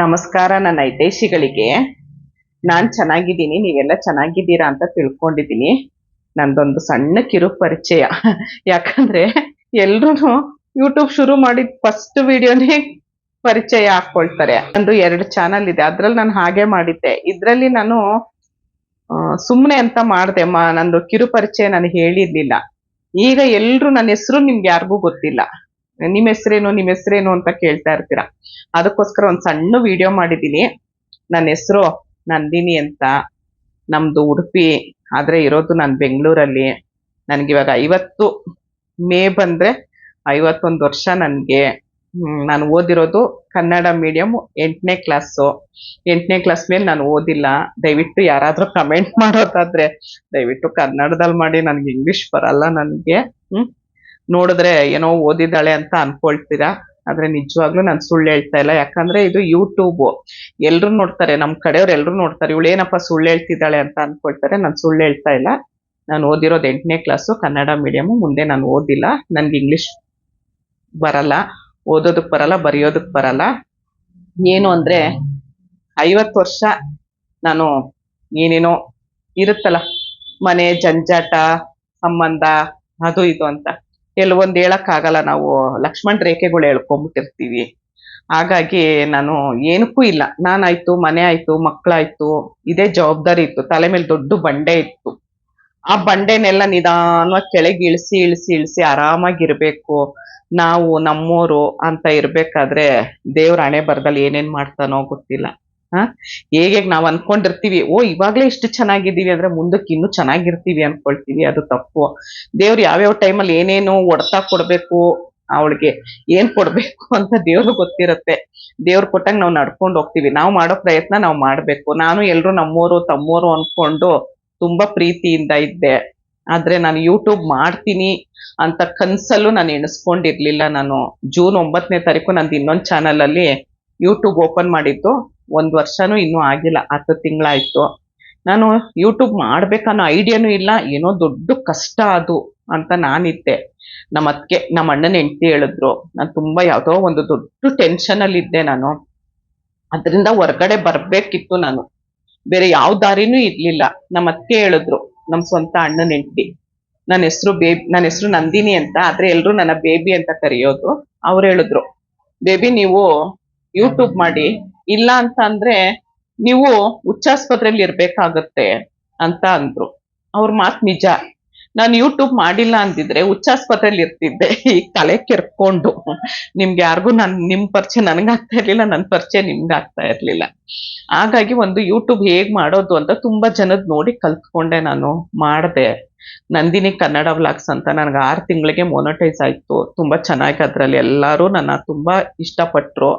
ನಮಸ್ಕಾರ, ನನ್ನ ಹಿತೈಷಿಗಳಿಗೆ. ನಾನ್ ಚೆನ್ನಾಗಿದ್ದೀನಿ, ನೀವೆಲ್ಲ ಚೆನ್ನಾಗಿದ್ದೀರಾ ಅಂತ ತಿಳ್ಕೊಂಡಿದ್ದೀನಿ. ನಂದೊಂದು ಸಣ್ಣ ಕಿರು ಪರಿಚಯ. ಯಾಕಂದ್ರೆ ಎಲ್ರು ಯೂಟ್ಯೂಬ್ ಶುರು ಮಾಡಿದ ಫಸ್ಟ್ ವಿಡಿಯೋನೇ ಪರಿಚಯ ಹಾಕೊಳ್ತಾರೆ ನಂದು ಎರಡು ಚಾನಲ್ ಇದೆ, ಅದ್ರಲ್ಲಿ ನಾನು ಹಾಗೆ ಮಾಡಿದ್ದೆ. ಇದ್ರಲ್ಲಿ ನಾನು ಸುಮ್ಮನೆ ಅಂತ ಮಾಡಿದೆ ನಂದು ಕಿರು ಪರಿಚಯ ನಾನು ಹೇಳಿರ್ಲಿಲ್ಲ. ಈಗ ಎಲ್ರು ನನ್ನ ಹೆಸರು ನಿಮ್ಗೆ ಯಾರಿಗೂ ಗೊತ್ತಿಲ್ಲ. ನಿಮ್ ಹೆಸರೇನು, ನಿಮ್ಮ ಹೆಸರೇನು ಅಂತ ಕೇಳ್ತಾ ಇರ್ತೀರಾ? ಅದಕ್ಕೋಸ್ಕರ ಒಂದು ಸಣ್ಣ ವಿಡಿಯೋ ಮಾಡಿದ್ದೀನಿ. ನನ್ನ ಹೆಸರು ನಂದಿನಿ ಅಂತ. ನಮ್ದು ಉಡುಪಿ, ಆದ್ರೆ ಇರೋದು ನಾನು ಬೆಂಗಳೂರಲ್ಲಿ. ನನಗಿವಾಗ ಐವತ್ತು, ಮೇ ಬಂದ್ರೆ ಐವತ್ತೊಂದು ವರ್ಷ ನನಗೆ. ನಾನು ಓದಿರೋದು ಕನ್ನಡ ಮೀಡಿಯಂ ಎಂಟನೇ ಕ್ಲಾಸು ಎಂಟನೇ ಕ್ಲಾಸ್ ಮೇಲೆ ನಾನು ಓದಿಲ್ಲ. ದಯವಿಟ್ಟು ಯಾರಾದರೂ ಕಮೆಂಟ್ ಮಾಡೋದಾದರೆ ದಯವಿಟ್ಟು ಕನ್ನಡದಲ್ಲಿ ಮಾಡಿ, ನನ್ಗೆ ಇಂಗ್ಲಿಷ್ ಬರಲ್ಲ ನನಗೆ. ಹ್ಮ್ ನೋಡಿದ್ರೆ ಏನೋ ಓದಿದ್ದಾಳೆ ಅಂತ ಅನ್ಕೊಳ್ತೀರಾ? ಆದ್ರೆ ನಿಜವಾಗ್ಲೂ ನಾನು ಸುಳ್ಳು ಹೇಳ್ತಾ ಇಲ್ಲ. ಯಾಕಂದ್ರೆ ಇದು ಯೂಟ್ಯೂಬ್ ಎಲ್ರು ನೋಡ್ತಾರೆ, ನಮ್ ಕಡೆಯವ್ರು ಎಲ್ರು ನೋಡ್ತಾರೆ. ಇವಳು ಏನಪ್ಪ ಸುಳ್ಳು ಹೇಳ್ತಿದ್ದಾಳೆ ಅಂತ ಅನ್ಕೊಳ್ತಾರೆ. ನಾನು ಸುಳ್ಳು ಹೇಳ್ತಾ ಇಲ್ಲ. ನಾನು ಓದಿರೋದು ಎಂಟನೇ ಕ್ಲಾಸು ಕನ್ನಡ ಮೀಡಿಯಮು ಮುಂದೆ ನಾನು ಓದಿಲ್ಲ. ನನ್ಗೆ ಇಂಗ್ಲಿಷ್ ಬರಲ್ಲ. ಓದೋದಕ್ ಬರಲ್ಲ, ಬರೆಯೋದಕ್ ಬರಲ್ಲ. ಏನು ಅಂದ್ರೆ ಐವತ್ತು ವರ್ಷ ನಾನು ಏನೇನೋ ಇರುತ್ತಲ್ಲ, ಮನೆ, ಜಂಜಾಟ, ಸಂಬಂಧ, ಅದು ಇದು ಅಂತ. ಕೆಲವೊಂದು ಹೇಳಕ್ ಆಗಲ್ಲ ನಾವು ಲಕ್ಷ್ಮಣ್ ರೇಖೆಗಳು ಹೇಳ್ಕೊಂಬಿಟ್ಟಿರ್ತೀವಿ. ಹಾಗಾಗಿ ನಾನು ಏನಕ್ಕೂ ಇಲ್ಲ. ನಾನಾಯ್ತು ಮನೆ ಆಯ್ತು ಮಕ್ಕಳಾಯ್ತು ಇದೇ ಜವಾಬ್ದಾರಿ ಇತ್ತು. ತಲೆ ಮೇಲೆ ದೊಡ್ಡ ಬಂಡೆ ಇತ್ತು. ಆ ಬಂಡೆನೆಲ್ಲ ನಿಧಾನವಾಗಿ ಕೆಳಗೆ ಇಳಿಸಿ ಇಳಿಸಿ ಇಳಿಸಿ ಆರಾಮಾಗಿರ್ಬೇಕು. ನಾವು ನಮ್ಮೋರು ಅಂತ ಇರ್ಬೇಕಾದ್ರೆ ದೇವ್ರ ಹಣೆ ಬರದಲ್ಲಿ ಏನೇನ್ ಮಾಡ್ತಾನೋ ಗೊತ್ತಿಲ್ಲ. ಹ? ಹೇಗೆ ನಾವ್ ಅನ್ಕೊಂಡಿರ್ತೀವಿ, ಓ ಇವಾಗ್ಲೇ ಇಷ್ಟು ಚೆನ್ನಾಗಿದ್ದೀವಿ ಅಂದ್ರೆ ಮುಂದಕ್ಕೆ ಇನ್ನೂ ಚೆನ್ನಾಗಿರ್ತೀವಿ ಅನ್ಕೊಳ್ತೀವಿ, ಅದು ತಪ್ಪು. ದೇವ್ರು ಯಾವ್ಯಾವ ಟೈಮಲ್ಲಿ ಏನೇನು ಒಡ್ತಾ ಕೊಡ್ಬೇಕು ಅವಳಿಗೆ, ಏನ್ ಕೊಡ್ಬೇಕು ಅಂತ ದೇವ್ರು ಗೊತ್ತಿರತ್ತೆ. ದೇವ್ರು ಕೊಟ್ಟಂಗ್ ನಾವು ನಡ್ಕೊಂಡು ಹೋಗ್ತೀವಿ. ನಾವು ಮಾಡೋ ಪ್ರಯತ್ನ ನಾವು ಮಾಡ್ಬೇಕು. ನಾನು, ಎಲ್ರು ನಮ್ಮೋರು, ತಮ್ಮೋರು ಅನ್ಕೊಂಡು ತುಂಬಾ ಪ್ರೀತಿಯಿಂದ ಇದ್ದೆ. ಆದ್ರೆ ನಾನು ಯೂಟ್ಯೂಬ್ ಮಾಡ್ತೀನಿ ಅಂತ ಕನ್ಸಲ್ಲೂ ನಾನು ಎಣಿಸ್ಕೊಂಡಿರ್ಲಿಲ್ಲ ನಾನು. ಜೂನ್ ಒಂಬತ್ತನೇ ತಾರೀಕು ನಂದು ಇನ್ನೊಂದು ಚಾನಲ್ ಅಲ್ಲಿ ಯೂಟ್ಯೂಬ್ ಓಪನ್ ಮಾಡಿದ್ದು. ಒಂದ್ ವರ್ಷನೂ ಇನ್ನೂ ಆಗಿಲ್ಲ, ಹತ್ತು ತಿಂಗಳಾಯ್ತು. ನಾನು ಯೂಟ್ಯೂಬ್ ಮಾಡ್ಬೇಕನ್ನೋ ಐಡಿಯಾನೂ ಇಲ್ಲ, ಏನೋ ದೊಡ್ಡ ಕಷ್ಟ ಅದು ಅಂತ ನಾನಿದ್ದೆ. ನಮ್ಮ ಅತ್ತಿಗೆ, ನಮ್ಮ ಅಣ್ಣನ ಹೆಂಡತಿ ಹೇಳಿದ್ರು, ನಾನು ತುಂಬಾ ಯಾವುದೋ ಒಂದು ದೊಡ್ಡ ಟೆನ್ಷನ್ ಅಲ್ಲಿ ಇದ್ದೆ ನಾನು. ಅದರಿಂದ ಹೊರಗಡೆ ಬರಬೇಕಿತ್ತು ನಾನು. ಬೇರೆ ಯಾವ ದಾರಿನೂ ಇರಲಿಲ್ಲ. ನಮ್ಮ ಅತ್ತಿಗೆ ಹೇಳಿದ್ರು ನಮ್ಮ ಸ್ವಂತ ಅಣ್ಣನ ಹೆಂಡತಿ. ನನ್ನ ಹೆಸರು ಬೇಬಿ, ನನ್ನ ಹೆಸರು ನಂದಿನಿ ಅಂತ, ಆದ್ರೆ ಎಲ್ಲರೂ ನನ್ನ ಬೇಬಿ ಅಂತ ಕರೆಯೋದು. ಅವ್ರು ಹೇಳಿದ್ರು, ಬೇಬಿ, ನೀವು ಯೂಟ್ಯೂಬ್ ಮಾಡಿ ಇಲ್ಲ ಅಂತ ಅಂದ್ರೆ ನೀವು ಹುಚ್ಚಾಸ್ಪತ್ರೆಯಲ್ಲಿ ಇರ್ಬೇಕಾಗತ್ತೆ ಅಂತ ಅಂದ್ರು. ಅವ್ರ ಮಾತು ನಿಜ. ನಾನು ಯೂಟ್ಯೂಬ್ ಮಾಡಿಲ್ಲ ಅಂದಿದ್ರೆ ಹುಚ್ಚಾಸ್ಪತ್ರೆಯಲ್ಲಿ ಇರ್ತಿದ್ದೆ. ಈ ತಲೆ ಕೆರ್ಕೊಂಡು. ನಿಮ್ಗೆ ಯಾರಿಗೂ ನನ್, ನಿಮ್ ಪರಿಚಯ ನನ್ಗಾಗ್ತಾ ಇರ್ಲಿಲ್ಲ, ನನ್ ಪರಿಚಯ ನಿಮ್ಗಾಗ್ತಾ ಇರ್ಲಿಲ್ಲ. ಹಾಗಾಗಿ ಒಂದು ಯೂಟ್ಯೂಬ್ ಹೇಗ್ ಮಾಡೋದು ಅಂತ ತುಂಬಾ ಜನದ್ ನೋಡಿ ಕಲ್ತ್ಕೊಂಡೆ ನಾನು ಮಾಡ್ದೆ. ನಂದಿನಿ ಕನ್ನಡ ವ್ಲಾಗ್ಸ್ ಅಂತ ನನಗೆ ಆರು ತಿಂಗಳಿಗೆ ಮೊನಟೈಸ್ ಆಯ್ತು. ತುಂಬಾ ಚೆನ್ನಾಗಿ ಅದ್ರಲ್ಲಿ ಎಲ್ಲರೂ ನನ್ನ ತುಂಬಾ ಇಷ್ಟಪಟ್ಟರು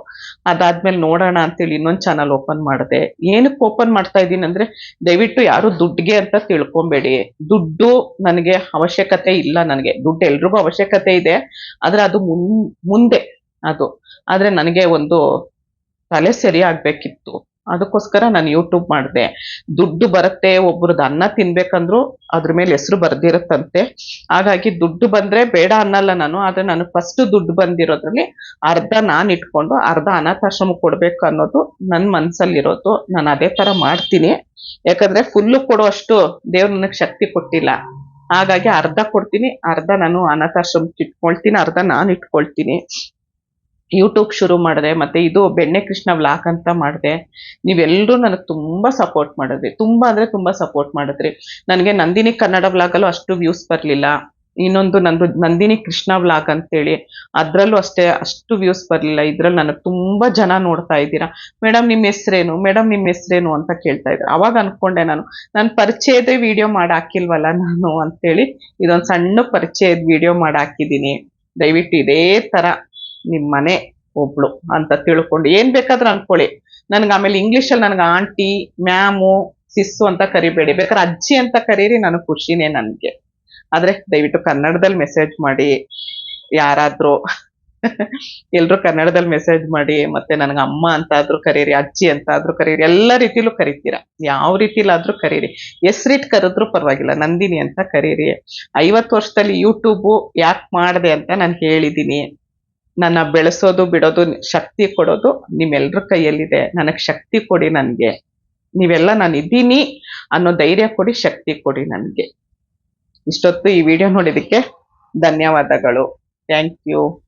ಅದಾದ್ಮೇಲೆ ನೋಡೋಣ ಅಂತೇಳಿ ಇನ್ನೊಂದು ಚಾನಲ್ ಓಪನ್ ಮಾಡಿದೆ. ಏನಕ್ಕೆ ಓಪನ್ ಮಾಡ್ತಾ ಇದ್ದೀನಿ ಅಂದ್ರೆ ದಯವಿಟ್ಟು ಯಾರು ದುಡ್ಡಿಗೆ ಅಂತ ತಿಳ್ಕೊಬೇಡಿ. ದುಡ್ಡು ನನಗೆ ಅವಶ್ಯಕತೆ ಇಲ್ಲ ನನಗೆ. ದುಡ್ಡು ಎಲ್ರಿಗೂ ಅವಶ್ಯಕತೆ ಇದೆ. ಆದ್ರೆ ಅದು ಮುಂದೆ ಅದು. ಆದ್ರೆ ನನಗೆ ಒಂದು ತಲೆ ಸರಿ ಆಗ್ಬೇಕಿತ್ತು. ಅದಕ್ಕೋಸ್ಕರ ನಾನು ಯೂಟ್ಯೂಬ್ ಮಾಡಿದೆ. ದುಡ್ಡು ಬರುತ್ತೆ ಒಬ್ರದ್ದು ಅನ್ನ ತಿನ್ಬೇಕಂದ್ರೂ ಅದ್ರ ಮೇಲೆ ಹೆಸರು ಬರ್ದಿರುತ್ತಂತೆ. ಹಾಗಾಗಿ ದುಡ್ಡು ಬಂದ್ರೆ ಬೇಡ ಅನ್ನಲ್ಲ ನಾನು, ಆದ್ರೆ ನಾನು ಫಸ್ಟ್ ದುಡ್ಡು ಬಂದಿರೋದ್ರಲ್ಲಿ ಅರ್ಧ ನಾನು ಇಟ್ಕೊಂಡು ಅರ್ಧ ಅನಾಥಾಶ್ರಮ ಕೊಡ್ಬೇಕು ಅನ್ನೋದು ನನ್ನ ಮನ್ಸಲ್ಲಿರೋದು. ನಾನು ಅದೇ ತರ ಮಾಡ್ತೀನಿ. ಯಾಕಂದ್ರೆ ಫುಲ್ಲು ಕೊಡುವಷ್ಟು ದೇವ್ರು ನನಗೆ ಶಕ್ತಿ ಕೊಟ್ಟಿಲ್ಲ. ಹಾಗಾಗಿ ಅರ್ಧ ಕೊಡ್ತೀನಿ, ಅರ್ಧ ನಾನು ಅನಾಥಾಶ್ರಮಕ್ಕೆ ಇಟ್ಕೊಳ್ತೀನಿ, ಅರ್ಧ ನಾನು ಇಟ್ಕೊಳ್ತೀನಿ. ಯೂಟ್ಯೂಬ್ ಶುರು ಮಾಡಿದೆ, ಮತ್ತೆ ಇದು ಬೆಣ್ಣೆ ಕೃಷ್ಣ ವ್ಲಾಗ್ ಅಂತ ಮಾಡಿದೆ. ನೀವೆಲ್ಲರೂ ನನಗೆ ತುಂಬ ಸಪೋರ್ಟ್ ಮಾಡಿದ್ರಿ. ತುಂಬ ಅಂದರೆ ತುಂಬ ಸಪೋರ್ಟ್ ಮಾಡಿದ್ರಿ. ನನಗೆ ನಂದಿನಿ ಕನ್ನಡ ವ್ಲಾಗಲ್ಲೂ ಅಷ್ಟು ವ್ಯೂಸ್ ಬರಲಿಲ್ಲ. ಇನ್ನೊಂದು ನಂದು ನಂದಿನಿ ಕೃಷ್ಣ ವ್ಲಾಗ್ ಅಂತೇಳಿ, ಅದ್ರಲ್ಲೂ ಅಷ್ಟೇ ಅಷ್ಟು ವ್ಯೂಸ್ ಬರಲಿಲ್ಲ. ಇದ್ರಲ್ಲಿ ನನಗೆ ತುಂಬಾ ಜನ ನೋಡ್ತಾ ಇದ್ದೀರಾ. ಮೇಡಮ್ ನಿಮ್ಮ ಹೆಸರೇನು? ಮೇಡಮ್ ನಿಮ್ಮ ಹೆಸರೇನು ಅಂತ ಕೇಳ್ತಾ ಇದ್ರು. ಅವಾಗ ಅನ್ಕೊಂಡೆ ನಾನು ನನ್ನ ಪರಿಚಯದ ವಿಡಿಯೋ ಮಾಡಿ ಹಾಕಿಲ್ವಲ್ಲ ನಾನು? ಅಂತೇಳಿ, ಇದೊಂದು ಸಣ್ಣ ಪರಿಚಯದ ವಿಡಿಯೋ ಮಾಡಿ ಹಾಕಿದ್ದೀನಿ. ದಯವಿಟ್ಟು ಇದೇ ತರ ನಿಮ್ ಮನೆ ಒಬ್ಳು ಅಂತ ತಿಳ್ಕೊಂಡು ಏನ್ ಬೇಕಾದ್ರೂ ಅನ್ಕೊಳ್ಳಿ. ನನ್ಗೆ ಆಮೇಲೆ ಇಂಗ್ಲಿಷ್ ಅಲ್ಲಿ ನನಗೆ ಆಂಟಿ, ಮ್ಯಾಮು, ಸಿಸ್ಸು ಅಂತ ಕರಿಬೇಡಿ. ಬೇಕಾದ್ರೆ ಅಜ್ಜಿ ಅಂತ ಕರೀರಿ ನನಗೆ ಖುಷಿನೇ ನನ್ಗೆ. ಆದ್ರೆ ದಯವಿಟ್ಟು ಕನ್ನಡದಲ್ಲಿ ಮೆಸೇಜ್ ಮಾಡಿ. ಯಾರಾದ್ರೂ ಎಲ್ರು ಕನ್ನಡದಲ್ಲಿ ಮೆಸೇಜ್ ಮಾಡಿ. ಮತ್ತೆ ನನಗೆ ಅಮ್ಮ ಅಂತ ಆದ್ರೂ ಕರೀರಿ, ಅಜ್ಜಿ ಅಂತ ಆದ್ರೂ ಕರೀರಿ, ಎಲ್ಲ ರೀತಿಲೂ ಕರಿತೀರಾ? ಯಾವ ರೀತಿಲಾದ್ರೂ ಕರೀರಿ. ಹೆಸರಿಟ್ ಕರೆದ್ರೂ ಪರವಾಗಿಲ್ಲ, ನಂದಿನಿ ಅಂತ ಕರೀರಿ. ಐವತ್ತು ವರ್ಷದಲ್ಲಿ ಯೂಟ್ಯೂಬು ಯಾಕೆ ಮಾಡಿದೆ ಅಂತ ನಾನು ಹೇಳಿದ್ದೀನಿ ನನ್ನ ಬೆಳೆಸೋದು, ಬಿಡೋದು, ಶಕ್ತಿ ಕೊಡೋದು ನಿಮ್ಮೆಲ್ಲರ ಕೈಯಲ್ಲಿದೆ. ನನಗೆ ಶಕ್ತಿ ಕೊಡಿ ನನಗೆ. ನೀವೆಲ್ಲ ನಾನು ಇದ್ದೀನಿ ಅನ್ನೋ ಧೈರ್ಯ ಕೊಡಿ, ಶಕ್ತಿ ಕೊಡಿ ನನಗೆ. ಇಷ್ಟೊತ್ತು ಈ ವಿಡಿಯೋ ನೋಡಿದ್ದಕ್ಕೆ ಧನ್ಯವಾದಗಳು. Thank you.